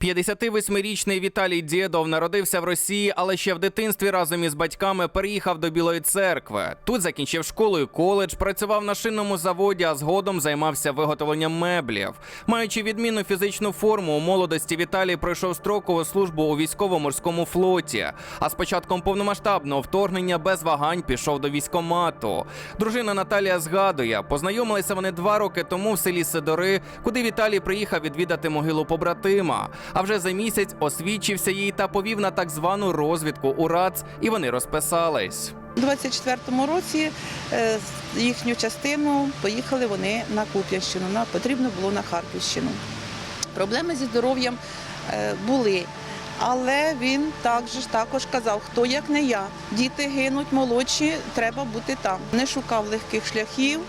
58-річний Віталій Дєдов народився в Росії, але ще в дитинстві разом із батьками переїхав до Білої церкви. Тут закінчив школу і коледж, працював на шинному заводі, а згодом займався виготовленням меблів. Маючи відмінну фізичну форму, у молодості Віталій пройшов строкову службу у військово-морському флоті. А з початком повномасштабного вторгнення без вагань пішов до військомату. Дружина Наталія згадує, познайомилися вони два роки тому в селі Сидори, куди Віталій приїхав відвідати могилу побратима. А вже за місяць освідчився їй та повів на так звану розвідку у РАЦ, і вони розписались. У 24-му році е, їхню частину поїхали вони на Куп'янщину. На потрібно було на Харківщину. Проблеми зі здоров'ям е, були. Але він також також казав, хто як не я. Діти гинуть молодші, треба бути там. Не шукав легких шляхів,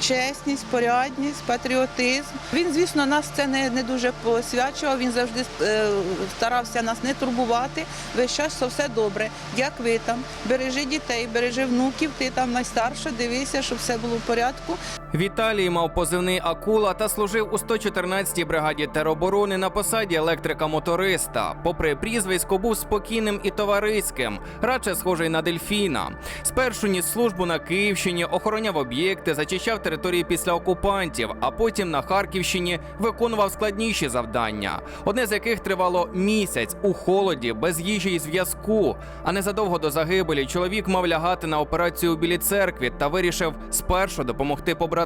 чесність, порядність, патріотизм. Він, звісно, нас це не, не дуже посвячував. Він завжди е, старався нас не турбувати. Весь час що все добре. Як ви там? Бережи дітей, бережи внуків, ти там найстарша, дивися, щоб все було в порядку. Віталій мав позивний Акула та служив у 114-й бригаді тероборони на посаді електрика-моториста. Попри прізвисько, був спокійним і товариським, радше схожий на дельфіна. Спершу ніс службу на Київщині, охороняв об'єкти, зачищав території після окупантів, а потім на Харківщині виконував складніші завдання, одне з яких тривало місяць у холоді, без їжі і зв'язку. А незадовго до загибелі чоловік мав лягати на операцію у Білій церкві та вирішив спершу допомогти побратимам.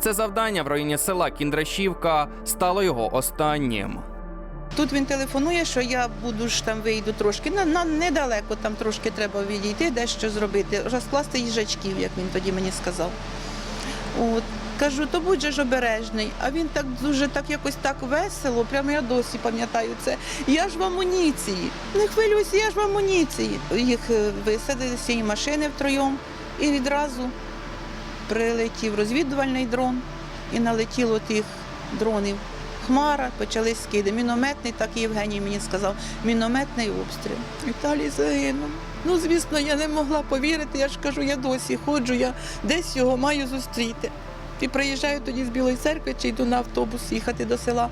Це завдання в районі села Кіндрашівка стало його останнім. Тут він телефонує, що я буду ж там вийду трошки. На, на недалеко там трошки треба відійти, дещо зробити, розкласти їжачків, як він тоді мені сказав. От. Кажу, то будь же ж обережний. А він так дуже так якось так весело, прямо я досі пам'ятаю це. Я ж в амуніції. Не хвилюйся, я ж в амуніції. Їх е, висадили з цієї машини втроєм і відразу прилетів розвідувальний дрон і налетіло тих дронів. Хмара, почали скиди. Мінометний, так і Євгеній мені сказав, мінометний обстріл. Віталій загинув. Ну, звісно, я не могла повірити. Я ж кажу, я досі ходжу, я десь його маю зустріти. І приїжджаю тоді з Білої церкви чи йду на автобус їхати до села.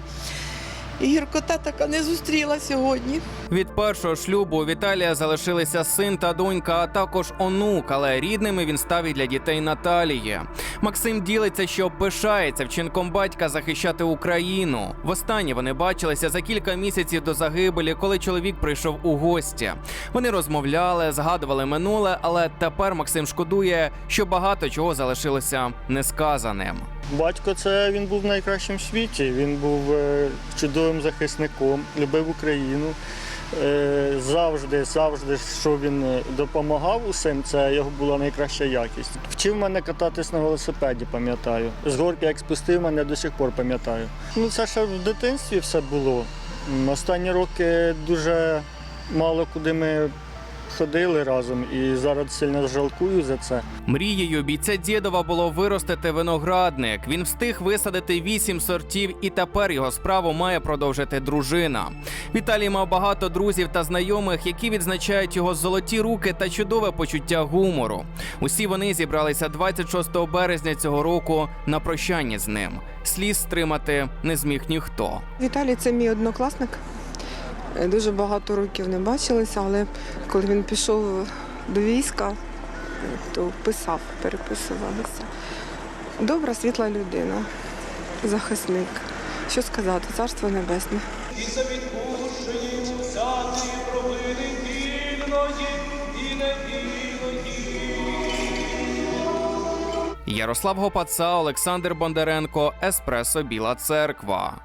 І гіркота така не зустріла сьогодні. Від першого шлюбу у Віталія залишилися син та донька, а також онук, але рідними він став і для дітей Наталії. Максим ділиться, що пишається вчинком батька захищати Україну. Востаннє вони бачилися за кілька місяців до загибелі, коли чоловік прийшов у гості. Вони розмовляли, згадували минуле, але тепер Максим шкодує, що багато чого залишилося несказаним. Батько це він був найкращим в світі. Він був е, чудовим захисником, любив Україну. Е, Завжди, завжди, що він е, допомагав усім, це його була найкраща якість. Вчив мене кататись на велосипеді, пам'ятаю. З горки, як спустив мене, до сих пор пам'ятаю. Ну, це ще в дитинстві все було. Останні роки дуже мало куди ми ходили разом і зараз сильно жалкую за це. Мрією бійця Дєдова було виростити виноградник. Він встиг висадити вісім сортів, і тепер його справу має продовжити дружина. Віталій мав багато друзів та знайомих, які відзначають його золоті руки та чудове почуття гумору. Усі вони зібралися 26 березня цього року на прощання з ним. Сліз стримати не зміг ніхто. Віталій це мій однокласник. Е, Дуже багато років не бачилися, але коли він пішов до війська, то писав, переписувалися. Добра, світла людина, захисник. Що сказати, царство небесне. і за відпущені взяти провини вільної і невільної. Ярослав Гопаца, Олександр Бондаренко, Еспресо Біла Церква.